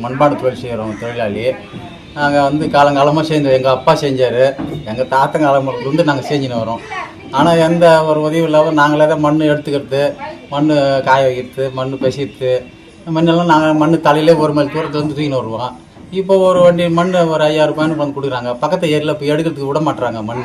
மண்பாடு தொழில் செய்கிறோம் தொழிலாளி. நாங்கள் வந்து காலங்காலமாக செஞ்சோம் எங்கள் அப்பா செஞ்சார். எங்கள் தாத்தன் காலங்காலத்துலேருந்து நாங்கள் செஞ்சுன்னு வரோம். ஆனால் எந்த ஒரு உதவியும் இல்லாமல் நாங்களே தான் மண் எடுத்துக்கிறது. மண் காய வைக்கிறது மண் பெசித்து மண்ணெல்லாம் நாங்கள் மண் தலையிலே ஒரு மைல் தூரத்தில் வந்து தூக்கின்னு வருவோம். இப்போ ஒரு வண்டி மண் ஒரு ஐயாயிரம் ரூபாய்னு வந்து கொடுக்குறாங்க. பக்கத்து ஏரியில் இப்போ எடுக்கிறதுக்கு விட மாட்டுறாங்க மண்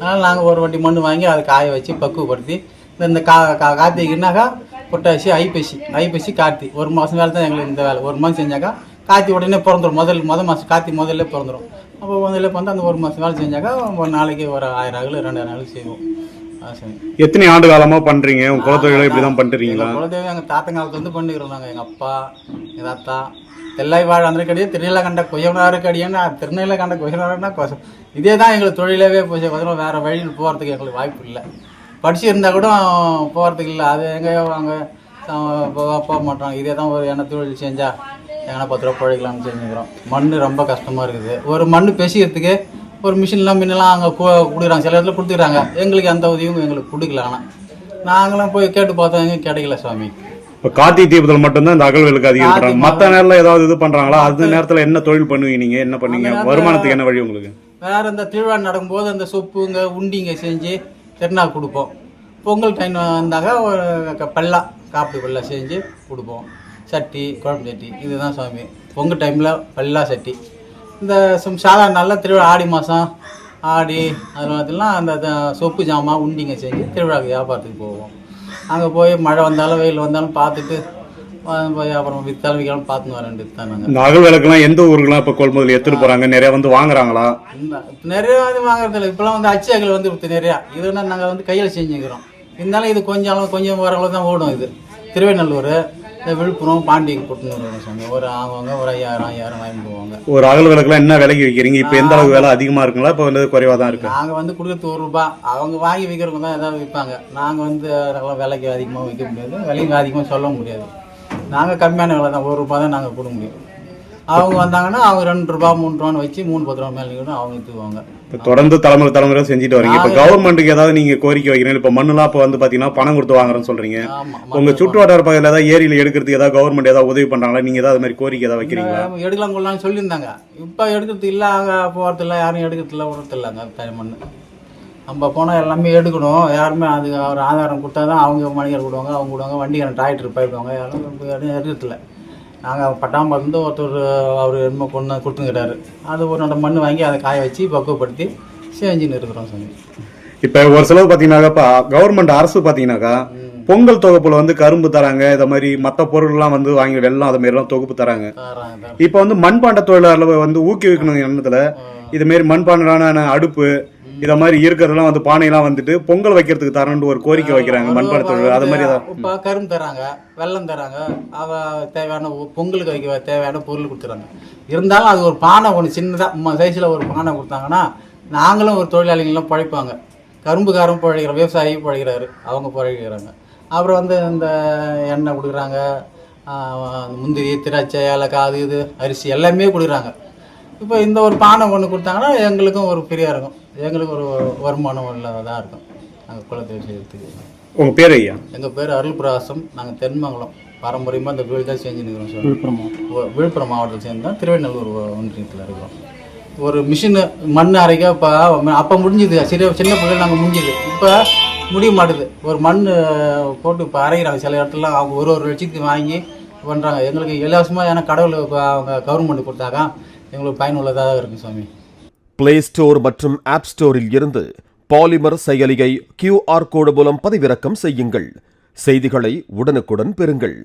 அதனால் நாங்கள் ஒரு வண்டி மண் வாங்கி அதை காய வச்சு பக்குவப்படுத்தி இந்த- இந்த கா கா கார்த்திகைனாக்கா புட்டாசி ஐப்பசி. ஐப்பசி கார்த்தி. ஒரு மாதம் வேலை தான் எங்களுக்கு இந்த வேலை. ஒரு மாதம் செஞ்சாக்கா கார்த்தி உடனே பிறந்துடும் முதல் முதல் மாதம் கார்த்தி முதல்ல பிறந்துடும் அப்போ முதல்ல வந்து அந்த ஒரு மாதம் வேலை செஞ்சாக்கா ஒரு நாளைக்கு ஒரு ஆயிரம் ஆகல ரெண்டாயிரம் ஆகல செய்வோம். எத்தனை ஆண்டு காலமா பண்றீங்க? உங்க குலத்தொழிலை இப்படி தான் பண்ணிட்டுறீங்களா எங்கள் குலதெய்வம் எங்கள் தாத்தங்காலத்துல இருந்து பண்ணிக்கிறோம் நாங்கள் எங்கள் அப்பா எங்கள் தாத்தா. தெல்லை வாழ் அந்த கடியே திருநெல்லை கண்ட கொய்யனாரு கடியன்னா திருநெல்லை கண்ட கொய்யனாருன்னா கொசம் இதே தான் எங்களுக்கு தொழிலாவே போச்சு. வேறு வழியில் போகிறதுக்கு எங்களுக்கு வாய்ப்பு இல்லை. படிச்சிருந்தா கூட போகிறதுக்கு இல்லை. அது எங்கே அங்கே போக மாட்டோம் இதே தான் ஒரு என்ன தொழில் செஞ்சால் எங்கன்னா பத்து ரூபா பிழைக்கலாம்னு செஞ்சுக்கிறோம். மண் ரொம்ப கஷ்டமாக இருக்குது. ஒரு மண் பெசிக்கிறதுக்கு ஒரு மிஷின்லாம் முன்னெல்லாம் அங்கே கொடுக்குறாங்க. சில இடத்துல கொடுத்துக்கிறாங்க. எங்களுக்கு எந்த உதவியும் எங்களுக்கு கொடுக்கல ஆனால் நாங்களும் போய் கேட்டு பார்த்தோம் எங்கேயும் கிடைக்கல சுவாமி. இப்ப கார்த்திகை தீபத்தில் மட்டும்தான் இந்த அகல்களுக்கு அதிகம் பண்றாங்க மத்த நேரத்துல ஏதாவது இது பண்றாங்களா? அந்த நேரத்துல என்ன தொழில் பண்ணுவீங்க நீங்க? என்ன பண்ணீங்க? வருமானத்துக்கு என்ன வழி உங்களுக்கு? வேற இந்த திருவிழா நடக்கும்போது அந்த சொப்புங்க உண்டிங்க செஞ்சு திருநாள் கொடுப்போம். பொங்கல் டைம் வந்தாக்க ஒரு பல்லா காப்பி பல்லா செஞ்சு கொடுப்போம். சட்டி குழம்பு சட்டி இதுதான் சுவாமி பொங்கல் டைமில் பல்லா சட்டி. இந்த சும் சாதாரண நாளில் திருவிழா ஆடி மாதம் ஆடி அது மாதிரிலாம் அந்த த- சொப்பு ஜாமான் உண்டிங்க செஞ்சு திருவிழாவுக்கு வியாபாரத்துக்கு போவோம். அங்கே போய் மழை வந்தாலும் வெயில் வந்தாலும் பார்த்துட்டு அப்புறம் வித்தாலும் விற்கலாம் பார்த்துன்னு வரேன் இந்த அகல் விளக்குலாம் எந்த ஊருக்குலாம் இப்ப கொள்முதல் எடுத்துட்டு போறாங்க? நிறைய வந்து வாங்குறாங்களா? நிறைய இது வாங்குறதில்ல. இப்போலாம் வந்து அச்சு அகல் வந்து நிறையா. இதுனா நாங்கள் வந்து கையில் செஞ்சுக்கிறோம். இருந்தாலும் இது கொஞ்சம் அளவு கொஞ்சம் ஓரளவு தான் ஓடும் இது. இந்த விழுப்புரம் பாண்டி சாமி ஒரு அவங்க ஒரு ஐயாயிரம் ஐயாயிரம் வாங்கி போவாங்க. ஒரு அகல் விளக்குலாம் என்ன விலைக்கு விற்கிறீங்க இப்ப எந்த அளவுக்கு விலை அதிகமா இருக்குங்களா? இப்ப வந்து குறைவா தான் இருக்கு. நாங்கள் வந்து கொடுக்குறது ஒரு ரூபா. அவங்க வாங்கி விற்கிறவங்க தான் ஏதாவது விற்பாங்க. நாங்கள் வந்து விலைக்கு அதிகமாக விற்க முடியாது. விலைக்கு அதிகமாக சொல்ல முடியாது. நாங்கள் கம்மியான விலை தான். ஒரு ரூபா தான் நாங்கள் கொடுக்க முடியும். அவங்க வந்தாங்கன்னா அவங்க ரெண்டு ரூபா மூணு ரூபான்னு வச்சு மூணு பத்து ரூபா மேலே அவங்க விற்றுக்குவாங்க இப்ப தொடர்ந்து தலைமுறை தலைமுறை செஞ்சுட்டு வரீங்க. இப்ப கவர்மெண்ட்டுக்கு ஏதாவது நீங்க கோரிக்கை வைக்கிறீங்க. இப்ப மண்ணுலாம் இப்ப வந்து பாத்தீங்கன்னா பணம் கொடுத்து வாங்குறேன்னு சொல்றீங்க. உங்க சுற்று வட்டார பகுதியில் ஏதாவது ஏரியில எடுக்கிறதுக்கு ஏதாவது கவர்மெண்ட் ஏதாவது உதவி பண்றாங்களா? நீங்க ஏதாவது மாதிரி கோரிக்கை ஏதாவது வைக்கிறீங்களா? நம்ம எடுக்கலாம் கொள்ளலாம்னு சொல்லியிருந்தாங்க. இப்போ எடுக்கிறது இல்லை அங்கே போகிறதில்ல யாரும் எடுக்கிறதில்ல விடுறதில்ல அங்கே தனி மண் நம்ம போனால் எல்லாமே எடுக்கணும். யாருமே அது ஒரு ஆதாரம் கொடுத்தா தான் அவங்க மணிகள் கொடுவாங்க அவங்க கொடுவாங்க வண்டிக்காரன் டிராக்டர் போயிருக்காங்க யாரும் யாரும் எடுக்கிறதில்ல நாங்கள் பட்டாம்பருந்து ஒருத்தர் அவர் என்னமோ கொண்டு கொடுத்துங்கிறாரு அது ஒரு ரெண்டு மண் வாங்கி அதை காய வச்சு பக்குவப்படுத்தி செஞ்சுன்னு இருக்கிறோம் சாமி. இப்ப ஒரு சிலர் பாத்தீங்கன்னாக்கா கவர்மெண்ட் அரசு பாத்தீங்கன்னாக்கா பொங்கல் தொகுப்புல வந்து கரும்பு தராங்க இந்த மாதிரி மத்த பொருள்லாம் வந்து வாங்கி வெள்ளம் அது மாதிரி எல்லாம் தொகுப்பு தராங்க. இப்ப வந்து மண்பாண்ட தொழிலாளர்களை வந்து ஊக்குவிக்கணும் எண்ணத்துல இது மாதிரி மண்பாண்டான அடுப்பு இத மாதிரி இருக்கிறதெல்லாம் வந்து பானையெல்லாம் வந்துட்டு பொங்கல் வைக்கிறதுக்கு தரணும்னு ஒரு கோரிக்கை வைக்கிறாங்க மண்பாண்ட தொழில் அது மாதிரி இப்போ கரும்பு தராங்க வெல்லம் தராங்க அவ தேவையான பொங்கலுக்கு வைக்க தேவையான பொருள் கொடுத்துறாங்க. இருந்தாலும் அது ஒரு பானை ஒன்று சின்னதாக சைஸில் ஒரு பானை கொடுத்தாங்கன்னா நாங்களும் ஒரு தொழிலாளிகளும் பழைப்பாங்க. கரும்புக்காரன் பழைக்கிற விவசாயி பழைக்கிறாரு அவங்க பழைக்கிறாங்க. அப்புறம் வந்து இந்த எண்ணெய் கொடுக்குறாங்க முந்திரி திராட்சை ஏலக்காய் அது இது அரிசி எல்லாமே கொடுக்குறாங்க. இப்போ இந்த ஒரு பானை ஒன்று கொடுத்தாங்கன்னா எங்களுக்கும் ஒரு ஃப்ரீயாக இருக்கும். எங்களுக்கு ஒரு வருமானம் உள்ளதாக இருக்கும். நாங்கள் குலத்தொழில் செய்யறதுக்கு உங்க பேர் ஐயா? எங்கள் பேர் அருள் பிரகாசம் நாங்கள் தென்மங்கலம். பாரம்பரியமாக இந்த தொழில் தான் செஞ்சுன்னு இருக்கிறோம் சார். விழுப்புரம் விழுப்புரம் மாவட்டத்தில் சேர்ந்து தான் திருவண்ணூர் ஒன்றியத்தில் இருக்கிறோம். ஒரு மிஷினு மண் அரைக்க இப்போ அப்போ முடிஞ்சுது. சிறிய சின்ன பிள்ளைகள் நாங்கள் முடிஞ்சுது. இப்போ முடிய மாட்டுது. ஒரு மண் போட்டு இப்போ அரைக்கிறாங்க. சில இடத்துல அவங்க ஒரு ஒரு லட்சத்துக்கு வாங்கி பண்ணுறாங்க எங்களுக்கு இலவசமாக ஏன்னா கடவுள் இப்ப அவங்க கவர்மெண்ட் கொடுத்தாக்கா எங்களுக்கு பயனுள்ளதாக இருக்கும் சுவாமி. பிளே ஸ்டோர் மற்றும் ஆப் ஸ்டோரில் இருந்து பாலிமர் செயலியை கியூஆர் கோடு மூலம் பதிவிறக்கம் செய்யுங்கள். செய்திகளை உடனுக்குடன் பெறுங்கள்.